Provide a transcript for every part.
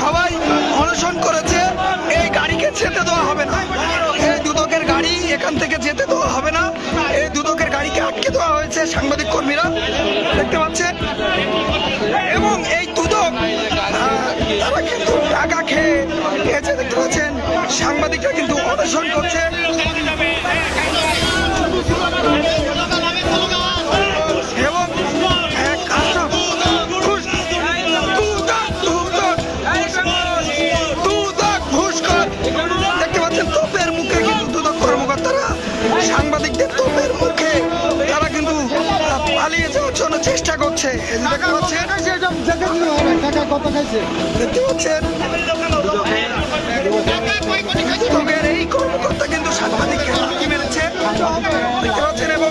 সবাই অনশন করেছে, এই গাড়িকে যেতে দেওয়া হবে না। এই দুদকের গাড়ি এখান থেকে যেতে দেওয়া হবে না। এই দুদকের গাড়িকে আটকে দেওয়া হয়েছে সাংবাদিক কর্মীরা। দেখতে পাচ্ছেন? এবং এই দুদক তারা কিন্তু টাকা খেয়ে খেয়েছে, দেখতে পাচ্ছেন? সাংবাদিকরা কিন্তু অনশন করছে। এই যে টাকা কত খাইছে? দেখতে পাচ্ছেন এই কর্মকর্তা কিন্তু সাংবাদিককে লাথি মেরেছে? দেখতে পাচ্ছেন এবং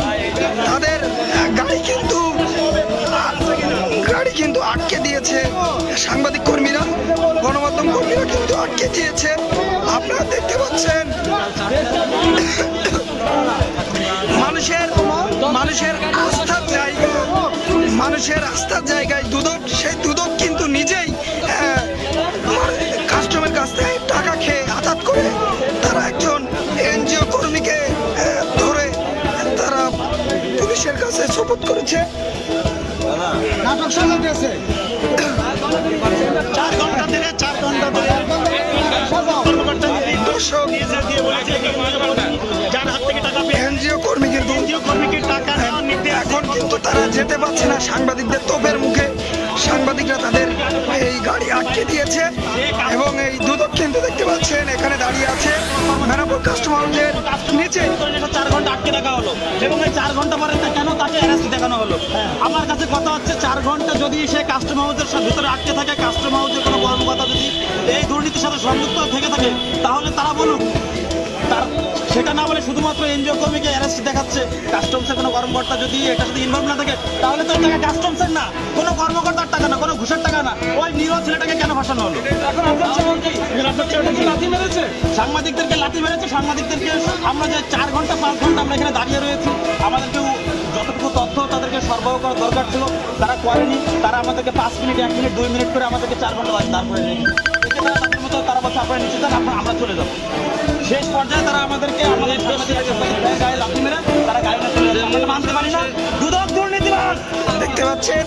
তাদের গাড়ি কিন্তু গাড়ি কিন্তু আটকে দিয়েছে। সাংবাদিক কর্মীরা গণমাধ্যম কর্মীরা কিন্তু আটকে দিয়েছে। আপনারা দেখতে পাচ্ছেন মানুষের মানুষের জায়গা মানুষের আস্থার জায়গায় দুদক সেই দুদক কিন্তু নিজেই কাস্টমের কাছ থেকে টাকা খেয়ে আঘাত করে তারা একজন এনজিও কর্মীকে ধরে তারা পুলিশের কাছে শপথ করেছে। নাটক সাজাতেছে চার ঘণ্টা ধরে চার ঘণ্টা ধরে। দর্শক সাংবাদিকদের তোপের মুখে। সাংবাদিকরা তাদের এই গাড়ি আটকে দিয়েছে এবং এই দুদক কিন্তু দেখতে পাচ্ছেন, এখানে দাঁড়িয়ে আছে মেনাপুর কাস্টমার হাউসের নিচে। চার ঘণ্টা আটকে রাখা হলো। এবং এই চার ঘণ্টা পরে কেন তাকে অ্যারেস্ট দেখানো হলো? আমার কাছে কথা হচ্ছে, চার ঘণ্টা যদি সে কাস্টম হাউসের ভিতরে আটকে থাকে কাস্টম হাউসের কোনো কর্মকর্তা যদি এই দুর্নীতির সাথে সংযুক্ত থেকে থাকে, তাহলে তারা বলুক, তার সেটা না বলে শুধুমাত্র এনজিও কর্মীকে অ্যারেস্ট দেখাচ্ছে। কাস্টমসের কোনো কর্মকর্তা যদি এটার সাথে ইনভলভ না থাকে, তাহলে তো টাকা কাস্টমসের না, কোনো কর্মকর্তার টাকা না, কোনো ঘুষের টাকা না। ওই নিরীহ ছেলেটাকে কেন ফাঁসানো হলো? এখন লাথি মেরেছে। সাংবাদিকদেরকে লাথি মেরেছে, সাংবাদিকদেরকে আমরা যে চার ঘণ্টা, পাঁচ ঘণ্টা আমরা এখানে দাঁড়িয়ে রয়েছি, আমাদেরকেও যতটুকু তথ্য তাদেরকে সরবরাহ করা দরকার ছিল, তারা করেনি, তারা আমাদেরকে পাঁচ মিনিট, এক মিনিট, দুই মিনিট করে আমাদেরকে চার ঘণ্টা দাঁড় করে এতে তারা বলছে আপনারা নিচে আমরা চলে যাব। শেষ পর্যায়ে তারা আমাদেরকে আমাদের সাংবাদিকদের গায়ে লাথি মেরে তারা গাড়ি না চলে যাচ্ছে আমরা মানতে পারি না। দুদক দুর্নীতিবাদ দেখতে পাচ্ছেন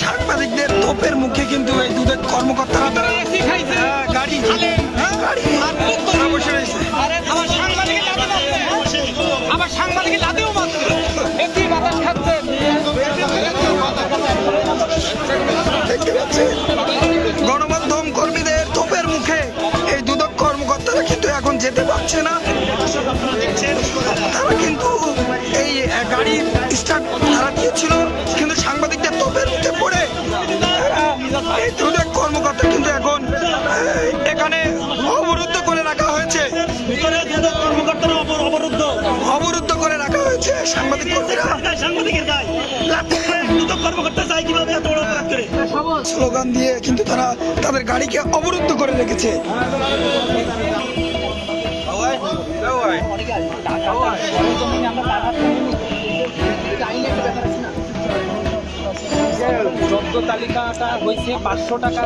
সাংবাদিকদের তোপের মুখে কিন্তু এই দুধের কর্মকর্তারা তারা হ্যাঁ, গাড়ি। হ্যাঁ, গাড়ি। বসে রয়েছে। সাংবাদিকের এসি বাতাস খাচ্ছে। দেখতে পাচ্ছেন যেতে পারছে না। তারা কিন্তু এই গাড়ি স্টার্ট তারা দিয়েছিল, কিন্তু সাংবাদিকদের তোপের মুখে পড়ে। এই দুদক কর্মকর্তা কিন্তু এখন এখানে অবরুদ্ধ করে রাখা হয়েছে। অবরুদ্ধ করে রাখা হয়েছে সাংবাদিক সাংবাদিকের কর্মকর্তা করে স্লোগান দিয়ে কিন্তু তারা তাদের গাড়িকে অবরুদ্ধ করে রেখেছে। জব্দ তালিকাটা হয়েছে পাঁচশো টাকা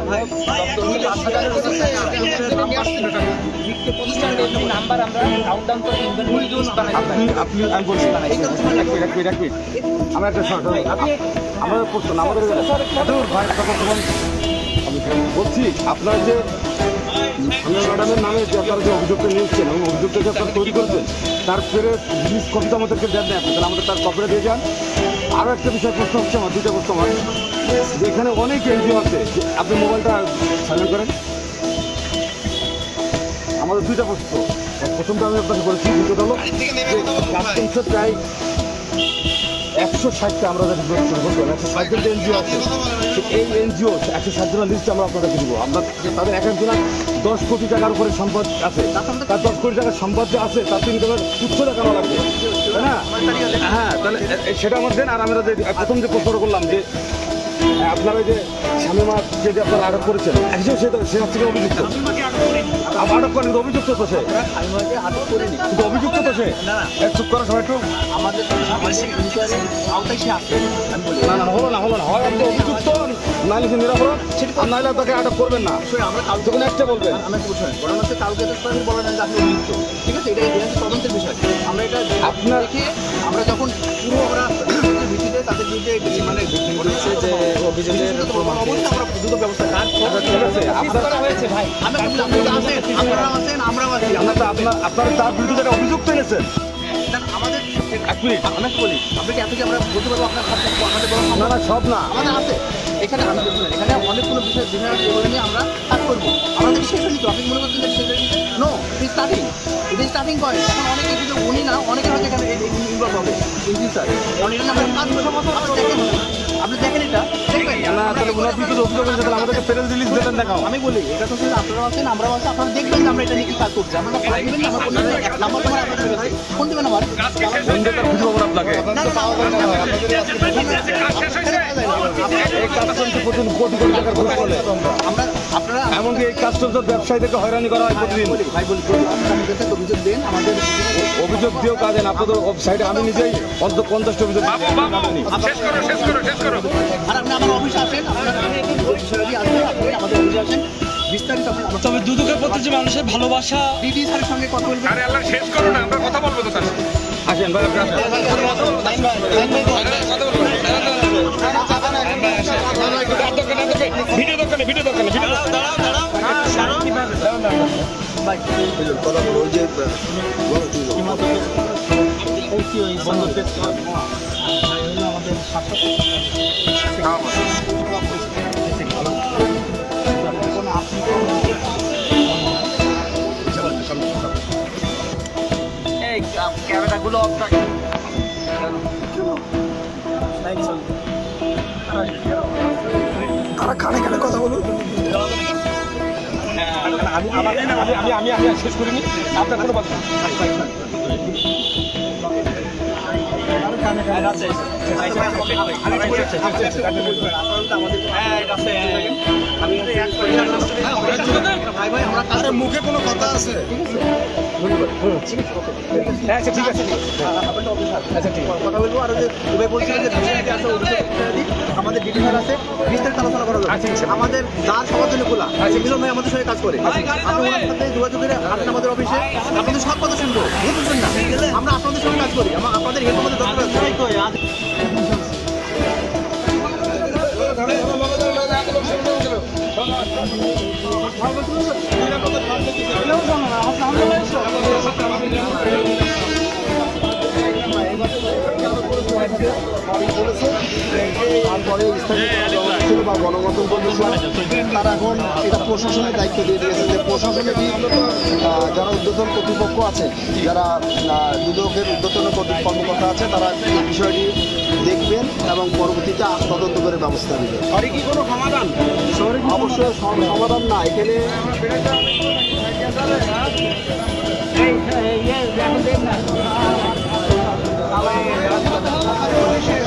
নাম্বার আমরা কাউন্টাউন করে আপনি আপনি। আমার একটা শর্ট আমাদের প্রশ্ন আমাদের বলছি, আপনার যে সোনিয়া ম্যাডামের নামে যে আপনারা যে অভিযোগটা নিয়েছেন, এবং অভিযোগটা যে আপনারা তৈরি করেছেন, তার ফেরে জিনিস কপিটা আমাদেরকে দেন না তাহলে আমাদের তার কপিটা দিয়ে যান। আরও একটা বিষয় প্রশ্ন হচ্ছে আমার, দুইটা প্রশ্ন আমার। যে এখানে অনেক এনজিও আছে আপনি মোবাইলটা সাইলেন্ট করেন। আমাদের দুইটা প্রশ্ন। প্রথমটা আমি আপনাকে বলেছি, দ্বিতীয়টা হলো প্রায় একশো ষাটটা আমরা যাকে বিরোধ করব একশো ষাটজন যে এনজিও আছে এই এনজিও একশো ষাটজনের লিস্ট আমরা আপনাদেরকে দিব। আমরা তাদের এক একজনের দশ কোটি টাকার উপরে সম্পদ আছে। তার দশ কোটি টাকার সম্পদ যে আছে, তার কিন্তু তোমার উচ্চ দেখানো লাগবে। তাই না? হ্যাঁ তাহলে সেটা আমার দেন, আর আমরা যে প্রথম যে প্রশ্ন করলাম যে আপনারা এই যে শামিমা যেটি আপনারা আটক করেছেন একজন সে সে হচ্ছে কি অভিযুক্ত আবার আটক করেন অভিযুক্ত তো সে। কিন্তু অভিযুক্ত তো সে। চুপ করার সময় একটু। আমাদের না না হলো না হলো না। হয় আপনি অভিযুক্ত নাইলে সে নিরাপরাধ আর নাইলে তাকে আটক করবেন না। আমরা কালকে যখন একটা বলবেন। আমি একটু বুঝবেন বরং হচ্ছে কালকে তো আমি বলা যায় আপনি অভিযুক্ত। ঠিক আছে? এটা তদন্তের বিষয়। আমরা এটা আপনার- আমরা যখন পুরো আমরা ভিত্তিতে তাদের বিরুদ্ধে মানে অভিযোগের আচ্ছা, আপনার তার বিরুদ্ধে একটা অভিযুক্ত এনেছেন। আমাদের এক মিনিট। আমি বলি আপনি কি এত কি আমরা বলতে পারব আপনার আমাদের না না সব না। আমাদের আছে। এখানে আমি এখানে অনেকগুলো বিষয় বিষয় নিয়ে আমরা কাজ করব। আমাদের শেষ হয়নি তো আপনি মনে করছেন শেষ হয়নি no it starting it is starting point এখন অনেকে কিন্তু উনি না অনেকে হয়তো এখানে ইনভলভ হবে। ফিউচার কারণ আমরা কাজ করব। আপনি দেখেন এটা দেখবেন। না তাহলে ওনার বিরুদ্ধে অভিযোগ করেছে তাহলে আমাদেরকে প্রেস রিলিজ দেবেন দেখাও। আমি বলি এটা তো শুধু আছেন আমরাও আছি আপনারা দেখবেন যে আমরা এটা নিয়ে কি কাজ করছি। আমরা ফোন দিবেন না, ফোন দিবেন এক নাম্বার তোমার আপনাদের কাছে ফোন দিবেন আমার। ফোন দিয়ে খুঁজে পাবো আপনাকে। না, না, এই কাস্টমসে প্রতিদিন কোটি কোটি টাকার ঘুষ চলে। আমরা আপনারা এমনকি এই কাস্টমসের ব্যবসায়ীদেরকে হয়রানি করা হয় প্রতিদিন। ভাই বলি বলি আপনারা আমাদের কাছে অভিযোগ দেন আমাদের অভিযোগ দিয়েও কাজে আপনাদের ওয়েবসাইটে আমি নিজেই অন্তত পঞ্চাশটা অভিযোগ শেষ করো শেষ করো শেষ করো। আর আপনি আমার অফিসে আসেন আপনার বিষয়টি আসবে আপনি আমাদের অফিসে আসেন বিস্তারিত আপনি আমার তবে দুদকের প্রতি যে মানুষের ভালোবাসা ডিডি স্যারের সঙ্গে কথা বলবেন আরে আল্লাহ শেষ করো না আমরা কথা বলব তো তার সাথে। আসেন ভাই আপনি আসেন কথা বলব ভিডিও দোকানে ভিডিও দোকানে ভিডিও তারা কানে কানে কথা বলুন আমি আমি আমি শেষ করিনি আপনার কোনো বাদ মুখে কোনো কথা আছে? আচ্ছা ঠিক আছে। আচ্ছা ঠিক আছে। কথা বলব। আর যে বলছিলেন যে আমাদের স্যার আছে বিস্তারিত আলোচনা করা যাবে আমাদের দ্বার সবার জন্য খোলা মিলন ভাই আমাদের সঙ্গে কাজ করে। আপনি ওনার সাথে যোগাযোগ করে আসেন আমাদের অফিসে। আপনাদের সব কথা শুনব বুঝতেছেন না। আমরা আপনাদের সঙ্গে কাজ করি। আমরা আপনাদের হেল্প আমাদের দরকার আছে। থেকে মানুষ বলেছে তারপরে স্থানীয় বা গণমাধ্যম কর্মীরা তারা এখন এটা প্রশাসনের দায়িত্ব দিয়ে দিয়েছে যে প্রশাসনের যারা উদ্যোতন কর্তৃপক্ষ আছে যারা দুদকের উদ্যোতন কর্মকর্তা আছে তারা এই বিষয়টি দেখবেন এবং পরবর্তীতে তদন্ত করে ব্যবস্থা নেবেন শহরে কি কোনো সমাধান? অবশ্যই সমাধান না। এখানে Yes, yes, yes, yes, yes, yes, yes, hoje.